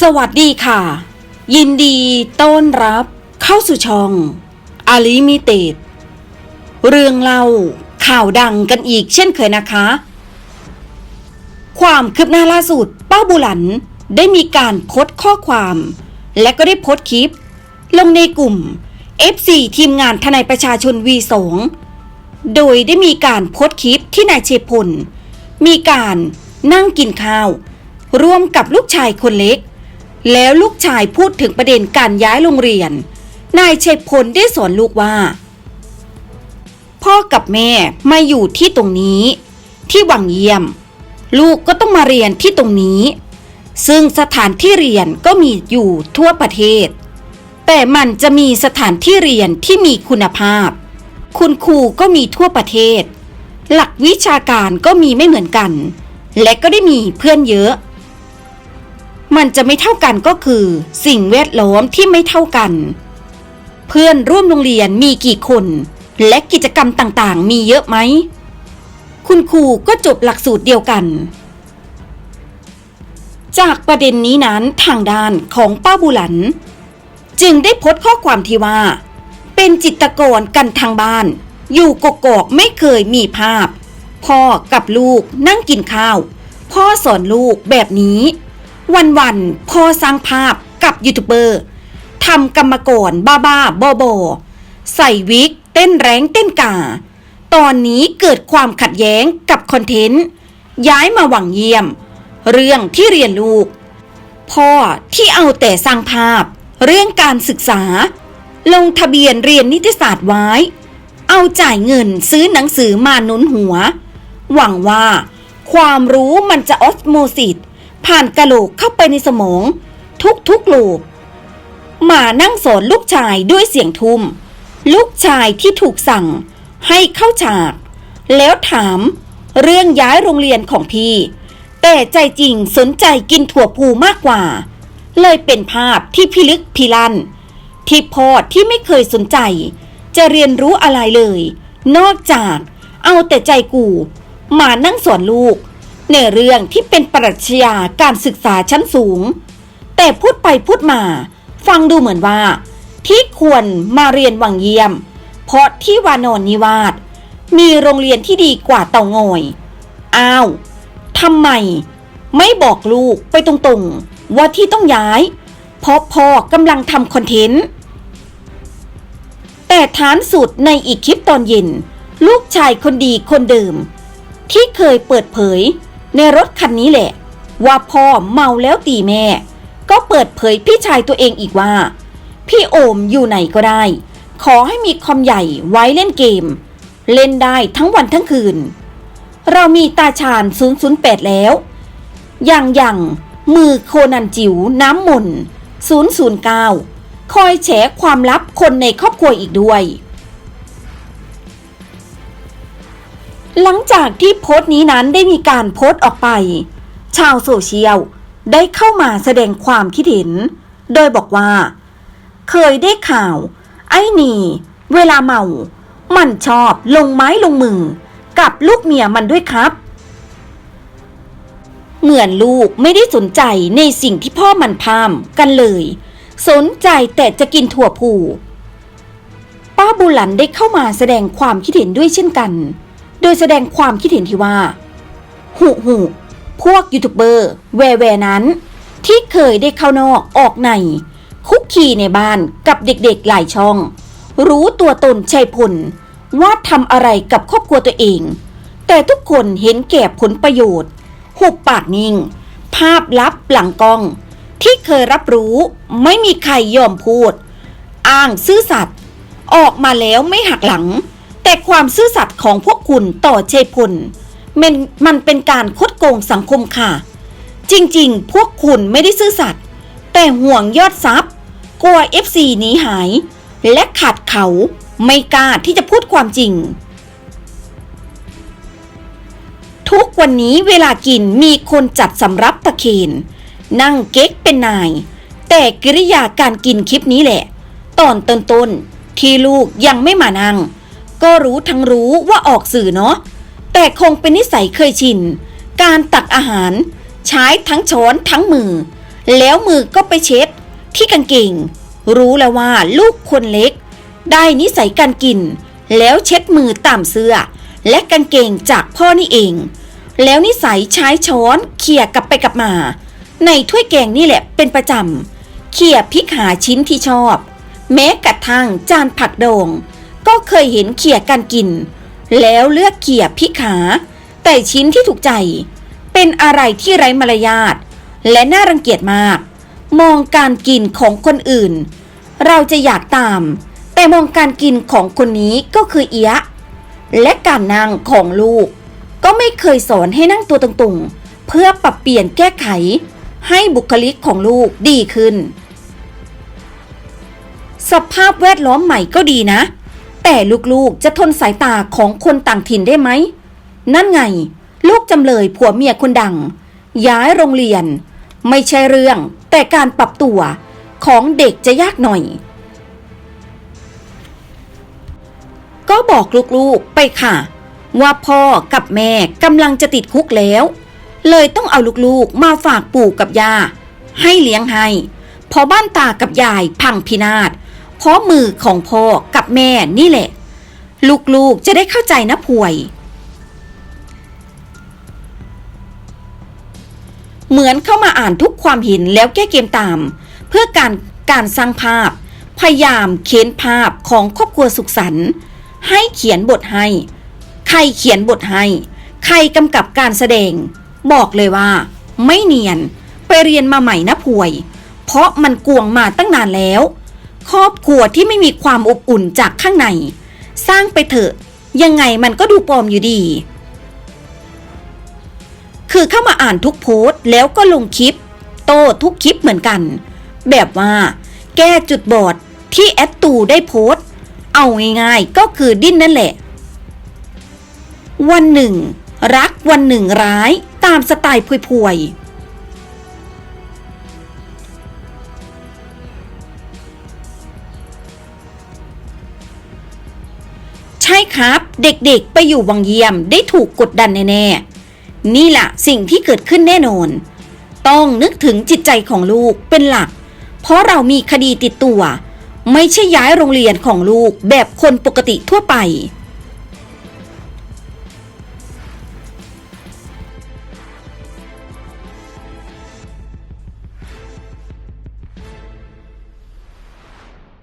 สวัสดีค่ะ ยินดีต้อนรับเข้าสู่ช่องอาลิมิเต็ดเรื่องเล่าข่าวดังกันอีกเช่นเคยนะคะ ความคืบหน้าล่าสุดป้าบุหลันได้มีการโพสข้อความ และก็ได้โพสคลิป ลงในกลุ่ม F4 ทีมงานทนายประชาชน V2 โดยได้มีการโพสคลิปที่นายเชพลมีการนั่งกินข้าว ร่วมกับลูกชายคนเล็ก แล้วลูกชายพูดถึงประเด็นการย้ายโรงเรียน นายเชษพลได้สอนลูกว่า พ่อกับแม่มาอยู่ที่ตรงนี้ ที่วังเยี่ยม ลูกก็ต้องมาเรียนที่ตรงนี้ ซึ่งสถานที่เรียนก็มีอยู่ทั่วประเทศ แต่มันจะมีสถานที่เรียนที่มีคุณภาพ คุณครูก็มีทั่วประเทศ หลักวิชาการก็มีไม่เหมือนกัน และก็ได้มีเพื่อนเยอะ มันจะไม่เท่ากันก็คือ สิ่งแวดล้อมที่ไม่เท่ากัน เพื่อนร่วมโรงเรียนมีกี่คน และกิจกรรมต่างๆ มีเยอะไหม คุณครูก็จบหลักสูตรเดียวกัน จากประเด็นนี้นั้นทางด้านของป้าบุหลัน จึงได้พสต์ข้อความที่ว่า เป็นจิตกรกันทางบ้าน อยู่กกอกไม่เคยมีภาพ พ่อกับลูกนั่งกินข้าว พ่อสอนลูกแบบนี้ วันๆพ่อสร้างภาพกับยูทูบเบอร์ทำกรรมกรบ้าบ้าบอบอใส่วิก เต้นแรงเต้นกา ตอนนี้เกิดความขัดแย้งกับคอนเทนต์ ย้ายมาหวังเยี่ยม เรื่องที่เรียนลูก พ่อที่เอาแต่สร้างภาพ เรื่องการศึกษา ลงทะเบียนเรียนนิติศาสตร์ไว้ เอาจ่ายเงินซื้อหนังสือมาหนุนหัว หวังว่า ความรู้มันจะออสโมซิส ผ่านกระโหลกเข้าไปในสมอง ทุกๆโลบมานั่งสอนลูกชายด้วยเสียงทุ้มลูกชายที่ถูกสั่งให้เข้าฉาก แล้วถามเรื่องย้ายโรงเรียนของพี่ แต่ใจจริงสนใจกินถั่วพูมากกว่า เลยเป็นภาพที่พิลึกพิลัน ที่พ่อที่ไม่เคยสนใจ จะเรียนรู้อะไรเลย นอกจากเอาแต่ใจกู มานั่งสอนลูก ในเรื่องที่เป็นปรัชญาการศึกษาชั้นสูง แต่พูดไปพูดมา ฟังดูเหมือนว่า ที่ควรมาเรียนวังเยี่ยม เพราะที่วานอนนิวาสมีโรงเรียนที่ดีกว่าเต่างอย อ้าวทำไม ไม่บอกลูกไปตรงๆ ว่าที่ต้องย้าย เพราะพ่อกำลังทำคอนเทนต์ แต่ฐานสุดในอีกคลิปตอนเย็น ลูกชายคนดีคนเดิม ที่เคยเปิดเผย ในรถคันนี้แหละ ว่าพ่อเมาแล้วตีแม่ ก็เปิดเผยพี่ชายตัวเองอีกว่า พี่โอมอยู่ไหนก็ได้ ขอให้มีคอมใหญ่ไว้เล่นเกม เล่นได้ทั้งวันทั้งคืน เรามีตาชาญ 008 แล้วอย่างอย่างมือโคนันจิ๋วน้ำมนต์009 คอยแฉความลับคนในครอบครัวอีกด้วย หลังจากที่โพสต์นี้นั้นได้มีการโพสต์ออกไป ชาวโซเชียลได้เข้ามาแสดงความคิดเห็น โดยบอกว่า เคยได้ข่าว ไอ้นี่ เวลาเมา มันชอบลงไม้ลงมือ กับลูกเมียมันด้วยครับ เหมือนลูกไม่ได้สนใจในสิ่งที่พ่อมันพามกันเลย สนใจแต่จะกินถั่วผูป้าบุหลันได้เข้ามาแสดงความคิดเห็นด้วยเช่นกัน โดยแสดงความคิดเห็นที่ว่าหูหูพวกยูทูบเบอร์แวแวนั้น ที่เคยได้เข้านอกออกใน คุกคีในบ้านกับเด็กๆหลายช่อง รู้ตัวตนชัยพล ว่าทำอะไรกับครอบครัวตัวเอง แต่ทุกคนเห็นแก่ผลประโยชน์ หุบปากนิ่ง ภาพลับหลังกล้อง ที่เคยรับรู้ไม่มีใครยอมพูด อ้างซื่อสัตย์ออกมาแล้วไม่หักหลัง แต่ความซื่อสัตย์ของพวกุณต่อเชยพลมันมันเป็นการคดโกงสังคมค่ะ จริงๆ พวกคุณไม่ได้ซื่อสัตย์แต่ห่วงยอดทรัพย์ กลัว FC หนีหาย และขาดเขาไม่กล้าที่จะพูดความจริง ทุกวันนี้เวลากินมีคนจัดสำรับตะเคนนั่งเก๊กเป็นนาย แต่กิริยาการกินคลิปนี้แหละ ตอนต้นๆที่ลูกยังไม่มานั่ง ก็รู้ทั้งรู้ว่าออกสื่อเนาะ แต่คงเป็นนิสัยเคยชิน การตักอาหาร ใช้ทั้งช้อนทั้งมือ แล้วมือก็ไปเช็ด ที่กางเกงรู้แล้วว่าลูกคนเล็ก ได้นิสัยการกิน แล้วเช็ดมือตามเสื้อ และกางเกงจากพ่อนี่เอง แล้วนิสัยใช้ช้อนเขี่ยกลับไปกลับมา ในถ้วยแกงนี่แหละเป็นประจำเขี่ยพริกหาชิ้นที่ชอบ แม้กระทั่งจานผักดอง ก็เคยเห็นเขี่ยกันกิน แล้วเลือกเขี่ยพริกหาแต่ชิ้นที่ถูกใจ เป็นอะไรที่ไร้มารยาทและน่ารังเกียจมาก มองการกินของคนอื่น เราจะอยากตาม แต่มองการกินของคนนี้ก็คือเอียะ และการนั่งของลูก ก็ไม่เคยสอนให้นั่งตัวตรงๆ เพื่อปรับเปลี่ยนแก้ไข ให้บุคลิกของลูกดีขึ้น สภาพแวดล้อมใหม่ก็ดีนะ แต่ลูกๆจะทนสายตาของคนต่างถิ่นได้ไหม นั่นไง ลูกจำเลยผัวเมียคนดัง ย้ายโรงเรียน ไม่ใช่เรื่อง แต่การปรับตัวของเด็กจะยากหน่อย ก็บอกลูกๆไปค่ะ ว่าพ่อกับแม่กำลังจะติดคุกแล้ว เลยต้องเอาลูกๆมาฝากปู่กับย่าให้เลี้ยงให้พอบ้านตากับยายพังพินาศเพราะมือของพ่อ กับแม่นี่แหละ ลูกๆจะได้เข้าใจนะป่วย เหมือนเข้ามาอ่านทุกความเห็นแล้วแก้เกมตาม เพื่อการการสร้างภาพ พยายามเขียนภาพของครอบครัวสุขสันต์ให้เขียนบทให้ ใครเขียนบทให้ ใครกำกับการแสดง บอกเลยว่า ไม่เนียน ไปเรียนมาใหม่นะป่วย เพราะมันกวงมาตั้งนานแล้ว ครอบครัวที่ไม่มีความอบอุ่นจากข้างใน สร้างไปเถอะ ยังไงมันก็ดูปลอมอยู่ดี คือเข้ามาอ่านทุกโพสต์แล้วก็ลงคลิป โต้ทุกคลิปเหมือนกัน แบบว่าแก้จุดบอดที่แอดตูได้โพสต์ เอาง่ายๆก็คือดิ้นนั่นแหละ วันหนึ่ง รักวันหนึ่งร้ายตามสไตล์พวยๆ ใช่ครับ เด็กๆไปอยู่วังเยี่ยมได้ถูกกดดันแน่ๆ นี่แหละสิ่งที่เกิดขึ้นแน่นอน ต้องนึกถึงจิตใจของลูกเป็นหลัก เพราะเรามีคดีติดตัว ไม่ใช่ย้ายโรงเรียนของลูกแบบคนปกติทั่วไป